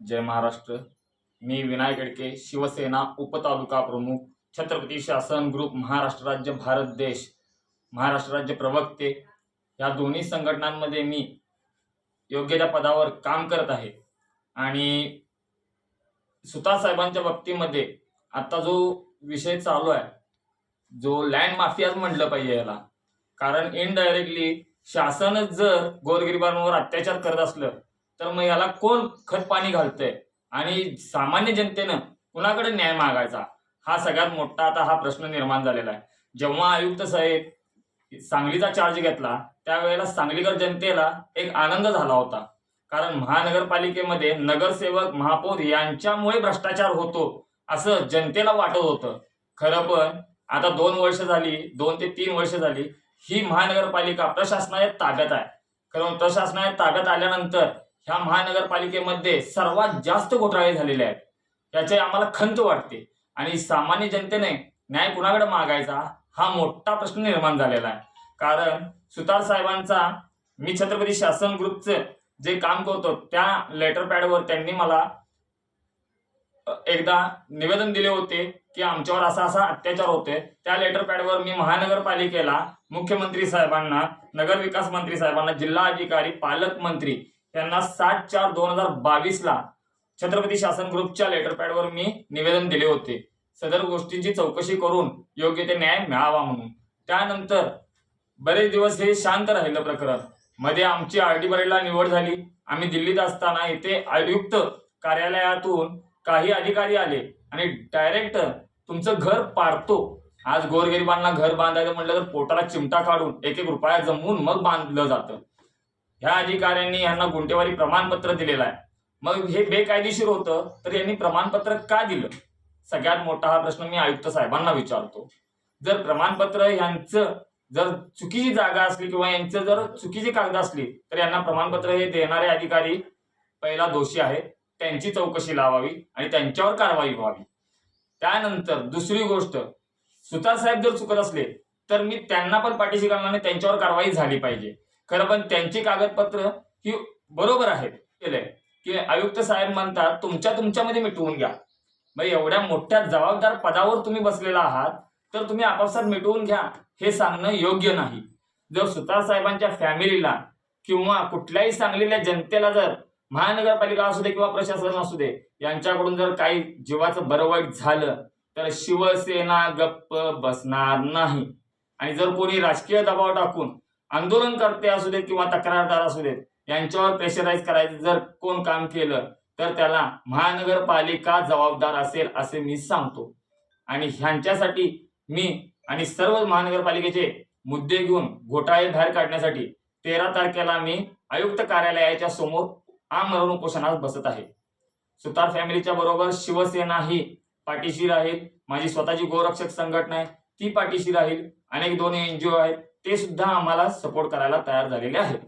जय महाराष्ट्र. मी विनायक गडके शिवसेना उपतालुका प्रमुख छत्रपती शासन ग्रुप महाराष्ट्र राज्य भारत देश महाराष्ट्र राज्य प्रवक्ते. या दोन्ही संघटनांमध्ये मी योग्य त्या पदावर काम करत आहे. आणि सुतासाहेबांच्या बाबतीमध्ये आत्ता जो विषय चालू आहे जो लँड माफियाच म्हटलं पाहिजे याला. कारण इनडायरेक्टली शासनच जर गोरगरिबांवर अत्याचार करत असलं तर मग याला कोण खत पाणी घालतंय? आणि सामान्य जनतेनं कुणाकडे न्याय मागायचा? हा सगळ्यात मोठा आता हा प्रश्न निर्माण झालेला आहे. जेव्हा आयुक्त साहेब सांगलीचा चार्ज घेतला त्यावेळेला सांगलीकर जनतेला एक आनंद झाला होता. कारण महानगरपालिकेमध्ये नगरसेवक महापौर यांच्यामुळे भ्रष्टाचार होतो असं जनतेला वाटत होतं. खरं पण आता दोन वर्ष झाली दोन ते तीन वर्ष झाली ही महानगरपालिका प्रशासनाच्या ताब्यात आहे. कारण प्रशासनाच्या ताब्यात आल्यानंतर ह्या महानगरपालिकेमध्ये सर्वात जास्त घोटाळे झालेले आहेत. याचे आम्हाला खंत वाटते. आणि सामान्य जनतेने न्याय कुणाकडे मागायचा? हा मोठा प्रश्न निर्माण झालेला आहे. कारण सुतार साहेबांचा मी छत्रपती शासन ग्रुपचं जे काम करतो त्या लेटर पॅडवर त्यांनी मला एकदा निवेदन दिले होते की आमच्यावर असा असा अत्याचार होते त्या लेटर पॅडवर मी महानगरपालिकेला मुख्यमंत्री साहेबांना नगर विकास मंत्री साहेबांना जिल्हा अधिकारी पालकमंत्री त्यांना सात चार दोन हजार बावीस ला छत्रपती शासन ग्रुपच्या लेटर पॅडवर मी निवेदन दिले होते. सदर गोष्टींची चौकशी करून योग्य ते न्याय मिळावा म्हणून. त्यानंतर बरेच दिवस हे शांत राहिलं प्रकरण. मध्ये आमची आर डी बरेला निवड झाली. आम्ही दिल्लीत असताना इथे आयुक्त कार्यालयातून काही अधिकारी आले आणि डायरेक्ट तुमचं घर पाडतो. आज गोरगरिबांना घर बांधायचं म्हटलं तर पोटाला चिमटा काढून एक एक रुपया जमवून मग बांधलं जातं. ह्या अधिकाऱ्यांनी यांना गुंटेवारी प्रमाणपत्र दिलेलं आहे. मग हे बेकायदेशीर होतं तर यांनी प्रमाणपत्र का दिलं? सगळ्यात मोठा हा प्रश्न मी आयुक्त साहेबांना विचारतो. जर प्रमाणपत्र यांचं जर चुकीची जागा असली किंवा यांचं जर चुकीची कागद असली तर यांना प्रमाणपत्र हे देणारे अधिकारी पहिला दोषी आहेत. त्यांची चौकशी लावावी आणि त्यांच्यावर कारवाई व्हावी. त्यानंतर दुसरी गोष्ट सुतार साहेब जर चुकत असले तर मी त्यांना पण पाठीशी घालणार त्यांच्यावर कारवाई झाली पाहिजे. खरं पण त्यांची कागदपत्र ही बरोबर आहेत. केलंय. की आयुक्त साहेब म्हणतात तुमच्या तुमच्यामध्ये मिटवून घ्या. मग एवढ्या मोठ्या जबाबदार पदावर तुम्ही बसलेला आहात तर तुम्ही आपापसात मिटवून घ्या. हे सांगणं योग्य नाही. जर सुतार साहेबांच्या फॅमिलीला किंवा कुठल्याही सांगलेल्या जनतेला जर महानगरपालिका असू दे किंवा प्रशासन असू दे यांच्याकडून जर काही जीवाचं बरं वाईट झालं तर शिवसेना गप्प बसणार नाही. आणि जर कोणी राजकीय दबाव टाकून आंदोलनकर्ते असू देत किंवा तक्रारदार असू देत यांच्यावर प्रेशराईज करायचं जर कोण काम केलं तर त्याला महानगरपालिका जबाबदार असेल असे मी सांगतो. आणि ह्यांच्यासाठी मी आणि सर्व महानगरपालिकेचे मुद्दे घेऊन घोटाळे बाहेर काढण्यासाठी तेरा तारखेला मी आयुक्त कार्यालयाच्या समोर आमरण उपोषणास बसत आहे. सुतार फॅमिलीच्या बरोबर शिवसेना ही पाठीशी राहील. माझी स्वतःची गोरक्षक संघटना आहे ती पाठीशी राहील. अनेक दोन एनजीओ आहेत. ते सुद्धा आम्हाला सपोर्ट करायला तयार झालेले आहेत.